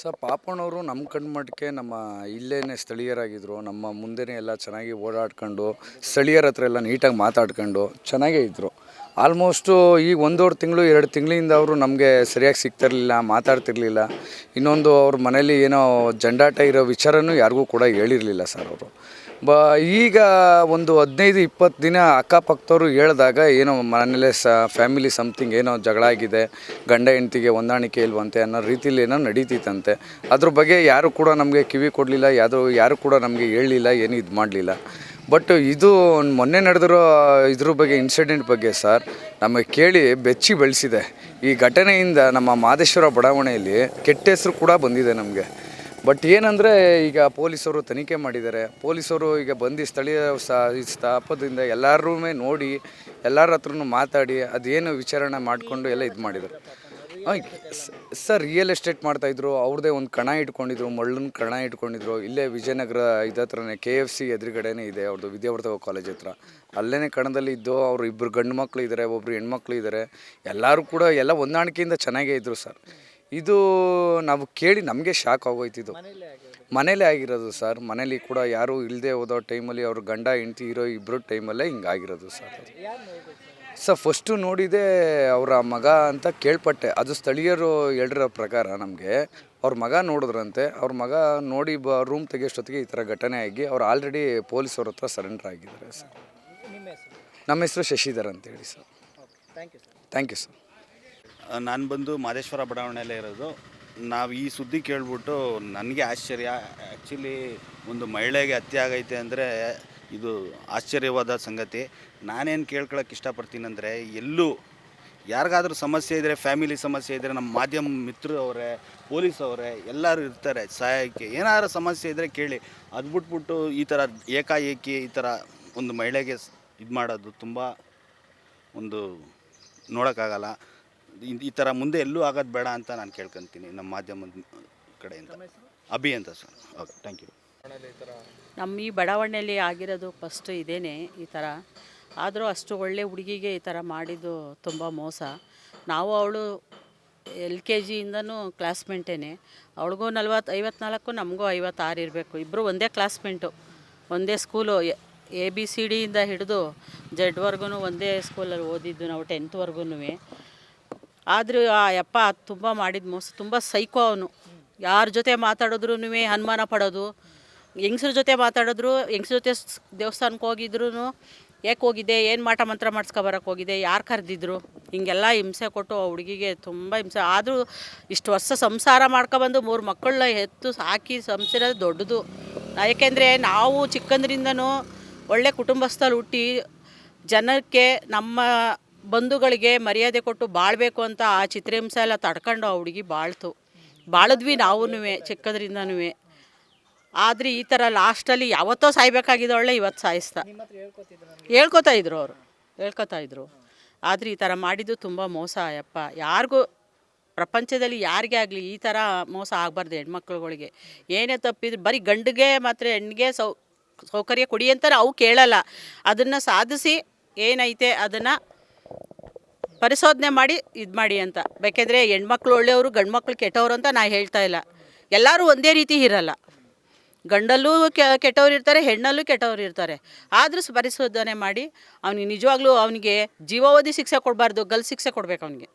Sir ಪಾಪಣ್ಣವರು ನಮ್ಮ ಕಣ್ಮಟ್ಟಕ್ಕೆ ನಮ್ಮ ಇಲ್ಲೇನೆ ಸ್ಥಳೀಯರಾಗಿದ್ದರು ನಮ್ಮ ಮುಂದೆನೇ ಎಲ್ಲ ಚೆನ್ನಾಗಿ ಓಡಾಡ್ಕೊಂಡು, ಸ್ಥಳೀಯರ ಹತ್ರ ಎಲ್ಲ ನೀಟಾಗಿ ಮಾತಾಡ್ಕೊಂಡು ಚೆನ್ನಾಗೇ ಇದ್ದರು ಆಲ್ಮೋಸ್ಟು ಈಗ ಒಂದೂವರೆ ತಿಂಗಳು, ಎರಡು ತಿಂಗಳಿಂದ ಅವರು ನಮಗೆ ಸರಿಯಾಗಿ ಸಿಗ್ತಿರಲಿಲ್ಲ, ಮಾತಾಡ್ತಿರ್ಲಿಲ್ಲ. ಇನ್ನೊಂದು ಅವ್ರ ಮನೇಲಿ ಏನೋ ಜಂಡಾಟ ಇರೋ ವಿಚಾರನೂ ಯಾರಿಗೂ ಕೂಡ ಹೇಳಿರಲಿಲ್ಲ ಸರ್ ಅವರು. ಬ, ಈಗ ಒಂದು ಹದಿನೈದು, ಇಪ್ಪತ್ತು ದಿನ ಅಕ್ಕಪಕ್ಕದವ್ರು ಹೇಳಿದಾಗ ಏನೋ ಮನೆಯಲ್ಲೇ ಸ ಫ್ಯಾಮಿಲಿ ಸಮಥಿಂಗ್ ಏನೋ ಜಗಳ ಆಗಿದೆ, ಗಂಡ ಹೆಂಡ್ತಿಗೆ ಹೊಂದಾಣಿಕೆ ಇಲ್ವಂತೆ ಅನ್ನೋ ರೀತಿಲಿ ಏನೋ ನಡೀತಿತ್ತಂತೆ. ಅದ್ರ ಬಗ್ಗೆ ಯಾರು ಕೂಡ ನಮಗೆ ಕಿವಿ ಕೊಡಲಿಲ್ಲ ಯಾವುದು ಯಾರು ಕೂಡ ನಮಗೆ ಹೇಳಲಿಲ್ಲ, ಏನು ಇದು ಮಾಡಲಿಲ್ಲ. ಬಟ್ ಇದು ಮೊನ್ನೆ ನಡೆದಿರೋ ಇದ್ರ ಬಗ್ಗೆ ಇನ್ಸಿಡೆಂಟ್ ಬಗ್ಗೆ ಸರ್, ನಮಗೆ ಕೇಳಿ ಬೆಚ್ಚಿ ಬೆಳೆಸಿದೆ. ಈ ಘಟನೆಯಿಂದ ನಮ್ಮ ಮಾದೇಶ್ವರ ಬಡಾವಣೆಯಲ್ಲಿ ಕೆಟ್ಟ ಹೆಸರು ಕೂಡ ಬಂದಿದೆ ನಮಗೆ. ಬಟ್ ಏನಂದರೆ, ಈಗ ಪೊಲೀಸರು ತನಿಖೆ ಮಾಡಿದ್ದಾರೆ. ಪೊಲೀಸರು ಈಗ ಬಂದು ಸ್ಥಳೀಯ ಸ್ಥಾಪದಿಂದ ಎಲ್ಲರೂ ನೋಡಿ, ಎಲ್ಲರ ಹತ್ರನೂ ಮಾತಾಡಿ, ಅದೇನು ವಿಚಾರಣೆ ಮಾಡಿಕೊಂಡು ಎಲ್ಲ ಇದು ಮಾಡಿದರು ಸರ್ ರಿಯಲ್ ಎಸ್ಟೇಟ್ ಮಾಡ್ತಾಯಿದ್ರು ಅವ್ರದ್ದೇ ಒಂದು ಕಣ ಇಟ್ಕೊಂಡಿದ್ರು, ಮಳ್ಳನ ಕಣ ಇಟ್ಕೊಂಡಿದ್ರು. ಇಲ್ಲೇ ವಿಜಯನಗರ ಇದತ್ರನೇ ಕೆ ಎಫ್ ಸಿ ಎದುರುಗಡೆನೇ ಇದೆ ಅವ್ರದ್ದು ವಿದ್ಯಾವರ್ಧಕ ಕಾಲೇಜ್ ಹತ್ರ. ಅಲ್ಲೇ ಕಣದಲ್ಲಿ ಇದ್ದು ಅವರು ಇಬ್ಬರು ಗಂಡು ಮಕ್ಕಳು ಇದ್ದಾರೆ ಒಬ್ಬರು ಹೆಣ್ಮಕ್ಳು ಇದ್ದಾರೆ ಎಲ್ಲರೂ ಕೂಡ ಎಲ್ಲ ಹೊಂದಾಣಿಕೆಯಿಂದ ಚೆನ್ನಾಗೇ ಇದ್ದರು ಸರ್. ಇದು ನಾವು ಕೇಳಿ ನಮಗೆ ಶಾಕ್ ಆಗೋಯ್ತಿದ್ದು. ಮನೇಲೇ ಆಗಿರೋದು. ಸರ್. ಮನೇಲಿ ಕೂಡ ಯಾರೂ ಇಲ್ಲದೆ ಹೋದೋ ಟೈಮಲ್ಲಿ ಅವ್ರ ಗಂಡ ಹೆಂಡ್ತಿ ಇರೋ ಇಬ್ಬರು ಟೈಮಲ್ಲೇ ಹಿಂಗಾಗಿರೋದು ಸರ್. ಸರ್ ಫಸ್ಟು ನೋಡಿದೆ ಅವರ ಮಗ ಅಂತ ಕೇಳ್ಪಟ್ಟೆ. ಅದು ಸ್ಥಳೀಯರು ಹೇಳಿರೋ ಪ್ರಕಾರ ನಮಗೆ ಅವ್ರ ಮಗ ನೋಡಿದ್ರಂತೆ. ಅವ್ರ ಮಗ ನೋಡಿ ಬ ರೂಮ್ ತೆಗೆಯೋಷ್ಟೊತ್ತಿಗೆ ಈ ಥರ ಘಟನೆ ಆಗಿ ಅವ್ರು ಆಲ್ರೆಡಿ ಪೊಲೀಸವ್ರ ಹತ್ರ ಸರೆಂಡರ್ ಆಗಿದ್ದಾರೆ ಸರ್. ನಿಮ್ಮ ಹೆಸರು? ನಮ್ಮ ಹೆಸರು ಶಶಿಧರ್ ಅಂತೇಳಿ sir. Thank you sir thank you sir ನಾನು ಬಂದು ಮಾದೇಶ್ವರ ಬಡಾವಣೆಯಲ್ಲೇ ಇರೋದು. ನಾವು ಈ ಸುದ್ದಿ ಕೇಳಿಬಿಟ್ಟು ನನಗೆ ಆಶ್ಚರ್ಯ. ಆ್ಯಕ್ಚುಲಿ ಒಂದು ಮಹಿಳೆಗೆ ಹತ್ಯೆ ಆಗೈತೆ ಅಂದರೆ ಇದು ಆಶ್ಚರ್ಯವಾದ ಸಂಗತಿ. ನಾನೇನು ಕೇಳ್ಕೊಳಕ್ಕೆ ಇಷ್ಟಪಡ್ತೀನಿ ಅಂದರೆ ಎಲ್ಲೂ ಯಾರಿಗಾದ್ರೂ ಸಮಸ್ಯೆ ಇದ್ದರೆ ಫ್ಯಾಮಿಲಿ ಸಮಸ್ಯೆ ಇದ್ದರೆ ನಮ್ಮ ಮಾಧ್ಯಮ ಮಿತ್ರರು ಅವರೇ, ಪೊಲೀಸ್ ಅವರೇ, ಎಲ್ಲರೂ ಇರ್ತಾರೆ ಸಹಾಯಕ್ಕೆ. ಏನಾದ್ರು ಸಮಸ್ಯೆ ಇದ್ದರೆ ಕೇಳಿ. ಅದು ಬಿಟ್ಬಿಟ್ಟು ಈ ಥರ ಏಕಾಏಕಿ ಈ ಥರ ಒಂದು ಮಹಿಳೆಗೆ ಇದು ಮಾಡೋದು ತುಂಬ ಒಂದು ನೋಡೋಕ್ಕಾಗಲ್ಲ. ಈ- ಥರ ಮುಂದೆ ಎಲ್ಲೂ ಆಗೋದು ಬೇಡ ಅಂತ ನಾನು ಕೇಳ್ಕೊತೀನಿ ನಮ್ಮ ಮಾಧ್ಯಮದ ಕಡೆಯಿಂದ. ಅಭಿ ಅಂತ ಸರ್. ಓಕೆ ಥ್ಯಾಂಕ್ ಯು ನಮ್ಮ ಈ ಬಡಾವಣೆಯಲ್ಲಿ ಆಗಿರೋದು ಫಸ್ಟು ಇದೇನೆ ಈ ಥರ ಆದರೂ ಅಷ್ಟು ಒಳ್ಳೆ ಹುಡುಗಿಗೆ ಈ ಥರ ಮಾಡಿದ್ದು ತುಂಬ ಮೋಸ. ನಾವು ಅವಳು ಎಲ್ ಕೆ ಜಿಯಿಂದನೂ ಕ್ಲಾಸ್ಮೇಟೇನೆ ಅವಳಿಗೂ ನಲ್ವತ್ತು ಐವತ್ನಾಲ್ಕು ನಮಗೂ ಐವತ್ತಾರು ಇರಬೇಕು. ಇಬ್ಬರು ಒಂದೇ ಕ್ಲಾಸ್ಮೇಟು ಒಂದೇ ಸ್ಕೂಲು ಎ ಬಿ ಸಿ ಡಿಯಿಂದ ಹಿಡಿದು ಜಡ್ವರ್ಗು ಒಂದೇ ಸ್ಕೂಲಲ್ಲಿ ಓದಿದ್ದು ನಾವು ಟೆಂತ್ವರೆಗೂ ಆದರೂ ಆ ಯಪ್ಪ ತುಂಬ ಮಾಡಿದ ಮೋಸ, ತುಂಬ ಸೈಕೋ ಅವನು. ಯಾರ ಜೊತೆ ಮಾತಾಡಿದ್ರು ಅನುಮಾನ ಪಡೋದು. ಹೆಂಗಸ್ರ ಜೊತೆ ಮಾತಾಡಿದ್ರು, ಹೆಂಗಸ್ರ ಜೊತೆ ದೇವಸ್ಥಾನಕ್ಕೆ ಹೋಗಿದ್ರು ಯಾಕೆ ಹೋಗಿದ್ದೆ, ಏನು ಮಾಟ ಮಂತ್ರ ಮಾಡಿಸ್ಕೊಬರಕ್ಕೆ ಹೋಗಿದೆ ಯಾರು ಕರೆದಿದ್ರು? ಹಿಂಗೆಲ್ಲ ಹಿಂಸೆ ಕೊಟ್ಟು ಆ ಹುಡುಗಿಗೆ ತುಂಬ ಹಿಂಸೆ. ಆದರೂ ಇಷ್ಟು ವರ್ಷ ಸಂಸಾರ ಮಾಡ್ಕೊಬಂದು ಮೂರು ಮಕ್ಕಳನ್ನ ಎತ್ತು ಸಾಕಿ ಸಂಸಾರ ದೊಡ್ಡದು. ಯಾಕೆಂದರೆ ನಾವು ಚಿಕ್ಕಂದ್ರಿಂದನೂ ಒಳ್ಳೆ ಕುಟುಂಬಸ್ಥಲ್ಲಿ ಹುಟ್ಟಿ ಜನಕ್ಕೆ ನಮ್ಮ ಬಂಧುಗಳಿಗೆ ಮರ್ಯಾದೆ ಕೊಟ್ಟು ಬಾಳಬೇಕು ಅಂತ ಆ ಚಿತ್ರಹಿಂಸೆ ಎಲ್ಲ ತಡ್ಕೊಂಡು ಆ ಹುಡುಗಿ ಬಾಳ್ತು. ಬಾಳಿದ್ವಿ ನಾವೂ ಚಿಕ್ಕದ್ರಿಂದನೂ ಆದರೆ ಈ ಥರ ಲಾಸ್ಟಲ್ಲಿ ಯಾವತ್ತೋ ಸಾಯ್ಬೇಕಾಗಿದ್ದವಳೆ ಇವತ್ತು ಸಾಯಿಸ್ತಾ. ಹೇಳ್ಕೊತಾ ಇದ್ರು ಅವರು, ಹೇಳ್ಕೊತಾ ಇದ್ರು. ಆದರೆ ಈ ಥರ ಮಾಡಿದ್ದು ತುಂಬ ಮೋಸ ಯಪ್ಪ ಯಾರಿಗೂ, ಪ್ರಪಂಚದಲ್ಲಿ ಯಾರಿಗೇ ಆಗಲಿ ಈ ಥರ ಮೋಸ ಆಗಬಾರ್ದು ಹೆಣ್ಮಕ್ಳುಗಳಿಗೆ. ಏನೇ ತಪ್ಪಿದ್ರು ಬರೀ ಗಂಡಿಗೆ ಮಾತ್ರ ಹೆಣ್ಣಿಗೆ ಸೌ, ಸೌಕರ್ಯ ಕೊಡಿ ಅಂತಾರೆ ಅವು ಕೇಳಲ್ಲ. ಅದನ್ನು ಸಾಧಿಸಿ ಏನೈತೆ ಅದನ್ನು ಪರಿಶೋಧನೆ ಮಾಡಿ ಇದು ಮಾಡಿ ಅಂತ. ಬೇಕಿದ್ರೆ ಹೆಣ್ಮಕ್ಳು ಒಳ್ಳೆಯವರು ಗಂಡು ಮಕ್ಳು ಕೆಟ್ಟವರು ಅಂತ ನಾ ಹೇಳ್ತಾ ಇಲ್ಲ. ಎಲ್ಲರೂ ಒಂದೇ ರೀತಿ ಇರಲ್ಲ. ಗಂಡಲ್ಲೂ ಕೆಟ್ಟವರು ಇರ್ತಾರೆ, ಹೆಣ್ಣಲ್ಲೂ ಕೆಟ್ಟವರು ಇರ್ತಾರೆ. ಆದರೂ ಪರಿಶೋಧನೆ ಮಾಡಿ, ಅವನಿಗೆ ನಿಜವಾಗ್ಲೂ ಅವನಿಗೆ ಜೀವಾವಧಿ ಶಿಕ್ಷೆ ಕೊಡಬಾರ್ದು ಗಲ್ ಶಿಕ್ಷೆ ಕೊಡ್ಬೇಕು ಅವನಿಗೆ.